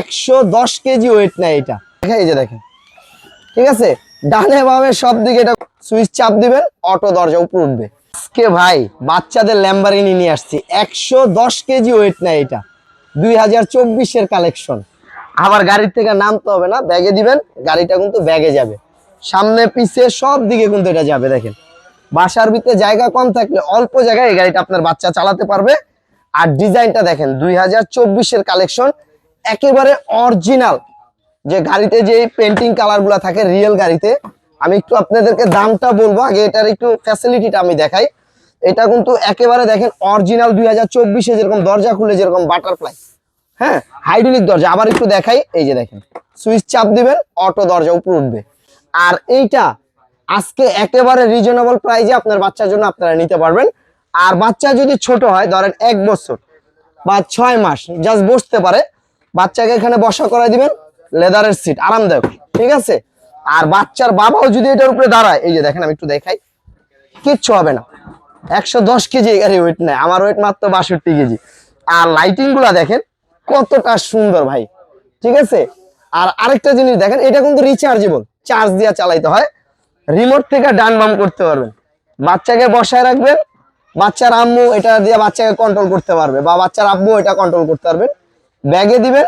একশো দশ KG wait নেয় এটা। দেখেন এই যে দেখেন। ঠিক আছে? ডানে বামে সব দিকে এটা সুইচ চাপ দিবেন, অটো দরজা উপর উঠবে। আজকে ভাই, বাচ্চাদের ল্যাম্বারিনি নিয়ে আসছি। একশো দশ কেজি ওয়েট নেয় এটা। দুই হাজার চব্বিশের কালেকশন আবার গাড়ির থেকে নামতে হবে না, ব্যাগে দিবেন, গাড়িটা কিন্তু ব্যাগে যাবে। সামনে, পিছে সব দিকে কিন্তু এটা যাবে, দেখেন। বাসার ভিতরে জায়গা কম থাকলে অল্প জায়গায় এই গাড়িটা আপনার বাচ্চা চালাতে পারবে। আর ডিজাইনটা দেখেন, দুই হাজার চব্বিশের কালেকশন একেবারে অরিজিনাল যে গাড়িতে যে পেন্টিং কালারগুলা থাকে রিয়েল গাড়িতে, আমি একটু আপনাদেরকে দামটা বলব, আগে এটার একটু ফ্যাসিলিটিটা আমি দেখাই। এটা কিন্তু একেবারে দেখেন অরিজিনাল দুই হাজার চব্বিশে যেরকম দরজা খুলে যেরকম বাটারফ্লাই হ্যাঁ হাইড্রোলিক দরজা। আবার একটু দেখাই, এই যে দেখেন, সুইচ চাপ দিবেন অটো দরজা উপর উঠবে। আর এইটা আজকে একেবারে রিজনেবল প্রাইজে আপনার বাচ্চার জন্য আপনারা নিতে পারবেন। আর বাচ্চা যদি ছোট হয়, ধরেন এক বছর বা ছয় মাস জাস্ট বসতে পারে বাচ্চাকে এখানে বসা করে দিবেন লেদারের সিট আরামদায়ক, ঠিক আছে? আর বাচ্চার বাবাও যদি এটার উপরে দাঁড়ায়, এই যে দেখেন, আমি একটু দেখাই, কিচ্ছু হবে না। একশো দশ কেজি গাড়ি ওয়েট নেয়, আমার ওয়েট মাত্র বাষট্টি কেজি। আর লাইটিংগুলা দেখেন, কতটা সুন্দর ভাই, ঠিক আছে? আর আরেকটা জিনিস দেখেন, এটা কিন্তু রিচার্জেবল চার্জ দিয়ে চালাইতে হয়। রিমোট থেকে ডান বাম করতে পারবেন। বাচ্চাকে বসায় রাখবেন, বাচ্চার আম্মু এটা দিয়ে বাচ্চাকে কন্ট্রোল করতে পারবে, বা বাচ্চার আব্বু এটা কন্ট্রোল করতে পারবেন। ব্যাগে দিবেন,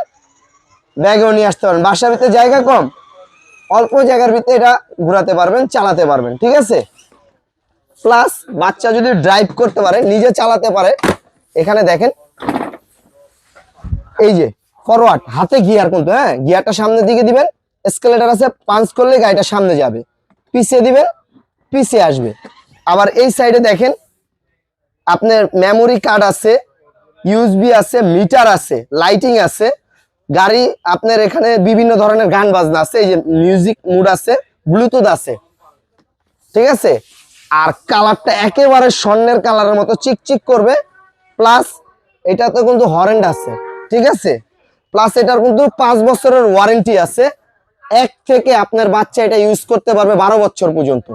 ব্যাগেও নিয়ে আসতে পারবেন। বাসার ভিতরে জায়গা কম, অল্প জায়গার ভিতরে এটা ঘোরাতে পারবেন, চালাতে পারবেন, ঠিক আছে? প্লাস বাচ্চা যদি ড্রাইভ করতে পারে, নিজে চালাতে পারে, এখানে দেখেন, এই যে ফরওয়ার্ড হাতে গিয়ার কিন্তু হ্যাঁ? গিয়ারটা সামনের দিকে দিবেন স্কেলেটার আছে পাঞ্চ করলে গাড়িটা সামনে যাবে। পিছিয়ে দিবেন, পিছিয়ে আসবে। আবার এই সাইডে দেখেন, আপনার মেমোরি কার্ড আছে ইউএসবি আছে মিটার আছে লাইটিং আছে, গাড়ি আপনার এখানে বিভিন্ন ধরনের গান বাজনা আছে, এই যে মিউজিক মুড আছে ব্লুটুথ আছে, ঠিক আছে? আর কালারটা একেবারে স্বর্ণের কালারের মতো চিকচিক করবে প্লাস এটাতে কিন্তু হরেন্ড আছে, ঠিক আছে? প্লাস এটার কিন্তু পাঁচ বছরের ওয়ারেন্টি আছে, এক থেকে আপনার বাচ্চা এটা ইউজ করতে পারবে বারো বছর পর্যন্ত,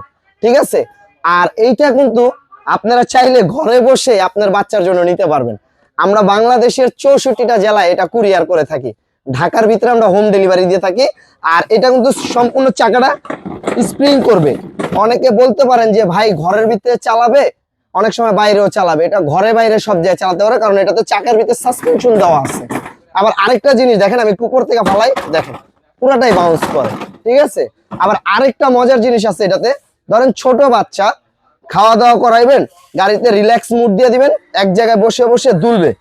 ঠিক আছে? আর এইটা কিন্তু আপনারা চাইলে ঘরে বসে আপনার বাচ্চার জন্য নিতে পারবেন। আমরা বাংলাদেশের চৌষট্টিটা জেলায় এটা কুরিয়ার করে থাকি। ঢাকার ভিতরে আমরা হোম ডেলিভারি দিয়ে থাকি। আর এটা কিন্তু সম্পূর্ণ চাকাটা স্প্রিং করবে। অনেকে বলতে পারেন যে, ভাই, ঘরের ভিতরে চালাবে? অনেক সময় বাইরেও চালাবে। এটা ঘরে বাইরে সব জায়গায় চালাতে পারে, কারণ এটা তো চাকার ভিতরে সাসপেনশন দেওয়া আছে। আবার আরেকটা জিনিস দেখেন, আমি কুকুর থেকে ফালাই, দেখেন, পুরাটাই বাউন্স করে, ঠিক আছে? আবার আরেকটা মজার জিনিস আছে এটাতে। ধরেন ছোট বাচ্চা খাওয়া দাওয়া করাইবেন, গাড়িতে রিল্যাক্স মুড দিয়ে দিবেন, এক জায়গায় বসে বসে দুলবে।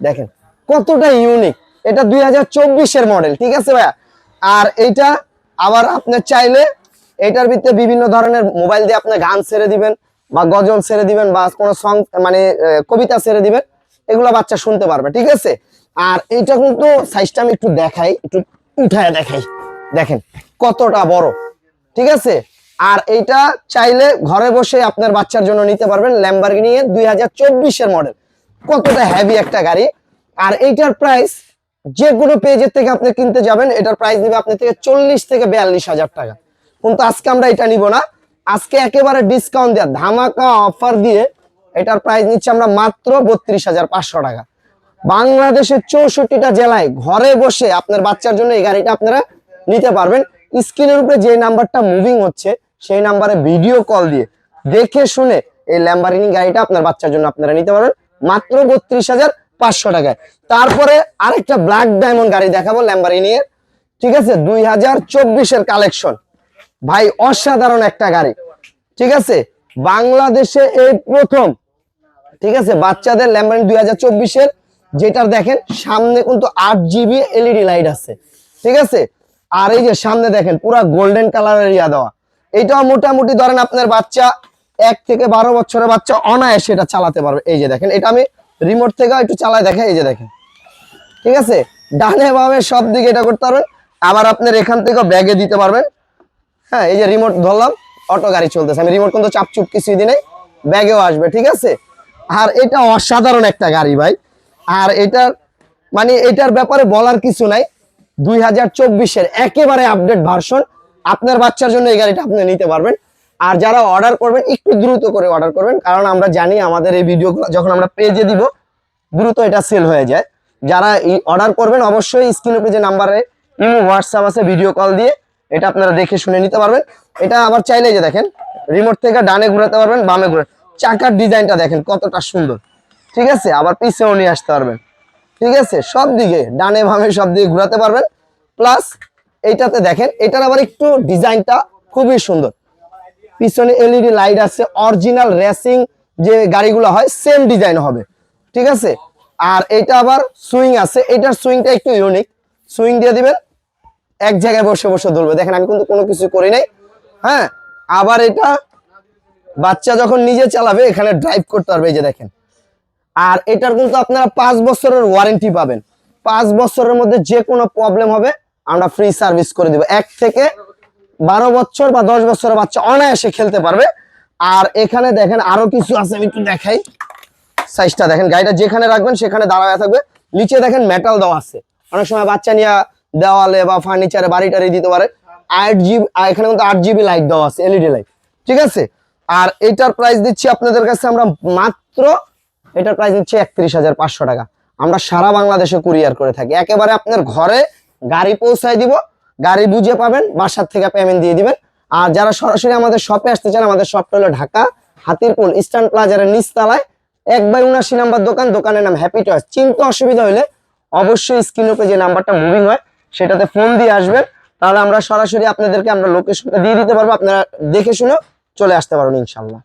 দেখেন, কতটা ইউনিক এটা দুই চব্বিশের মডেল ঠিক আছে ভাইয়া? আর এইটা আবার আপনার চাইলে এটার ভিতরে বিভিন্ন ধরনের মোবাইল দিয়ে আপনি গান ছেড়ে দিবেন, বা গজল ছেড়ে দিবেন, বা কোনো সং মানে কবিতা ছেড়ে দিবেন, এগুলো বাচ্চা শুনতে পারবে, ঠিক আছে? আর এইটা কিন্তু সাইজটা আমি একটু দেখাই, একটু উঠায় দেখাই। দেখেন, কতটা বড়, ঠিক আছে? আর এইটা চাইলে ঘরে বসে আপনার বাচ্চার জন্য নিতে পারবেন ল্যাম্বারগিনি এর দুই হাজার চব্বিশের মডেল কতটা হেভি একটা গাড়ি। আর এইটার প্রাইস যে কোনো পেজের থেকে আপনি কিনতে যাবেন, এটার প্রাইস দিবে আপনি থেকে চল্লিশ থেকে বিয়াল্লিশ হাজার টাকা। কিন্তু আজকে আমরা এটা নিব না। আজকে একেবারে ডিসকাউন্ট দেওয়া, ধামাকা অফার দিয়ে এটার প্রাইস নিচ্ছে আমরা মাত্র বত্রিশ হাজার পাঁচশো টাকা। বাংলাদেশের চৌষট্টিটা জেলায় ঘরে বসে আপনার বাচ্চার জন্য এই গাড়িটা আপনারা নিতে পারবেন। স্ক্রিনের উপরে যে নাম্বারটা মুভিং হচ্ছে সেই নাম্বারে ভিডিও কল দিয়ে দেখে শুনে এই ল্যাম্বারিনি গাড়িটা আপনার বাচ্চার জন্য আপনারা নিতে পারবেন। মাত্র বত্রিশ হাজার পাঁচশো টাকায়। তারপরে আরেকটা ব্ল্যাক ডায়মন্ড গাড়ি দেখাবো ল্যাম্বারিনি এর। ঠিক আছে? দুই হাজার চব্বিশের কালেকশন ভাই, অসাধারণ একটা গাড়ি। ঠিক আছে? বাংলাদেশে এই প্রথম। ঠিক আছে? বাচ্চাদের ল্যাম্বারিন দুই হাজার চব্বিশের। যেটার দেখেন, সামনে কিন্তু আট জিবি এলইডি লাইট আছে। ঠিক আছে? আর এই যে সামনে দেখেন, পুরা গোল্ডেন কালারের ইয়া দেওয়া। এইটাও মোটামুটি ধরেন আপনার বাচ্চা এক থেকে বারো বছরের বাচ্চা অনায়াসে এটা চালাতে পারবে। এই যে দেখেন, এটা আমি রিমোট থেকে একটু চালায় দেখে এই যে দেখেন। ঠিক আছে? ডানে বামে সব দিকে এটা করতে পারবেন আবার আপনার এখান থেকে ব্যাগে দিতে পারবেন হ্যাঁ এই যে রিমোট ধরলাম অটো গাড়ি চলতেছে। আমি রিমোট কিন্তু চাপচুপ কিছুই দিনে ব্যাগেও আসবে, ঠিক আছে? আর এটা অসাধারণ একটা গাড়ি ভাই। আর এটার মানে এটার ব্যাপারে বলার কিছু নাই। দুই হাজার চব্বিশের একেবারে আপডেট ভার্সন আপনার বাচ্চার জন্য এই গাড়িটা আপনি নিতে পারবেন। আর যারা অর্ডার করবেন, একটু দ্রুত করে অর্ডার করবেন, কারণ আমরা জানি আমাদের এই ভিডিওগুলো যখন আমরা পেজে দিব, দ্রুত এটা সেল হয়ে যায়। যারা অর্ডার করবেন, অবশ্যই স্ক্রিন যে নাম্বারে ইমো হোয়াটসঅ্যাপ আছে ভিডিও কল দিয়ে এটা আপনারা দেখে শুনে নিতে পারবেন। এটা আবার চাইলে যে দেখেন রিমোট থেকে ডানে ঘুরাতে পারবেন, বামে ঘুরে চাকার ডিজাইনটা দেখেন কতটা সুন্দর। ঠিক আছে? আবার পিছেও নিয়ে আসতে পারবেন। ঠিক আছে? সব দিকে ডানে বামে সব দিকে ঘোরাতে পারবেন। প্লাস এইটাতে দেখেন, এটার আবার একটু ডিজাইনটা খুবই সুন্দর। পিছনে এলইডি লাইট আছে, অরিজিনাল রেসিং যে গাড়িগুলো হয় সেম ডিজাইন হবে। ঠিক আছে? আর এটা আবার সুইং আছে, এটার সুইংটা একটু ইউনিক সুইং দিয়ে দিবেন, এক জায়গায় বসে বসে ধরবে। দেখেন, আমি কিন্তু কোনো কিছু করি নাই। হ্যাঁ? আবার এটা বাচ্চা যখন নিজে চালাবে, এখানে ড্রাইভ করতে পারবে, এই যে দেখেন। আর এটার কিন্তু আপনারা পাঁচ বছরের ওয়ারেন্টি পাবেন। পাঁচ বছরের মধ্যে যে কোনো প্রবলেম হবে আমরা ফ্রি সার্ভিস করে দিব। এক থেকে বারো বছর বা দশ বছরের বাচ্চা অনায়াসে খেলতে পারবে। আর এখানে দেখেন আরও কিছু আছে, আমি একটু দেখাই। সাইজটা দেখেন, গাড়িটা যেখানে রাখবেন সেখানে দাঁড়ায় থাকবে। নিচে দেখেন মেটাল দেওয়া আছে। অনেক সময় বাচ্চা নিয়ে দেওয়ালে বা ফার্নিচারে বাড়ি টাড়ি দিতে পারে। আট জিবি এখানে কিন্তু আট জিবি লাইট দেওয়া আছে এলইডি লাইট ঠিক আছে? আর এটার প্রাইস দিচ্ছি আপনাদের কাছে আমরা মাত্র, এটার প্রাইস দিচ্ছি একত্রিশ হাজার পাঁচশো টাকা। আমরা সারা বাংলাদেশে কুরিয়ার করে থাকি। একেবারে আপনার ঘরে গাড়ি পৌঁছায় দিব, গাড়ি বুঝে পাবেন, বাসার থেকে পেমেন্ট দিয়ে দিবেন। আর যারা সরাসরি আমাদের শপে আসতে চান, আমাদের শপটা হলো ঢাকা, হাতিরপুল ইস্টার্ন প্লাজারের নিচতলায়। এক বাই উনাশি নাম্বার দোকান, দোকানের নাম হ্যাপি টয়েস চিন্তা অসুবিধা হলে অবশ্যই স্ক্রিনের উপরে যে নাম্বারটা মুভিং হয়, সেটাতে ফোন দিয়ে আসবেন। তাহলে আমরা সরাসরি আপনাদেরকে আমরা লোকেশনটা দিয়ে দিতে পারব। আপনারা দেখে শুনে চলে আসতে পারবেন ইনশাল্লাহ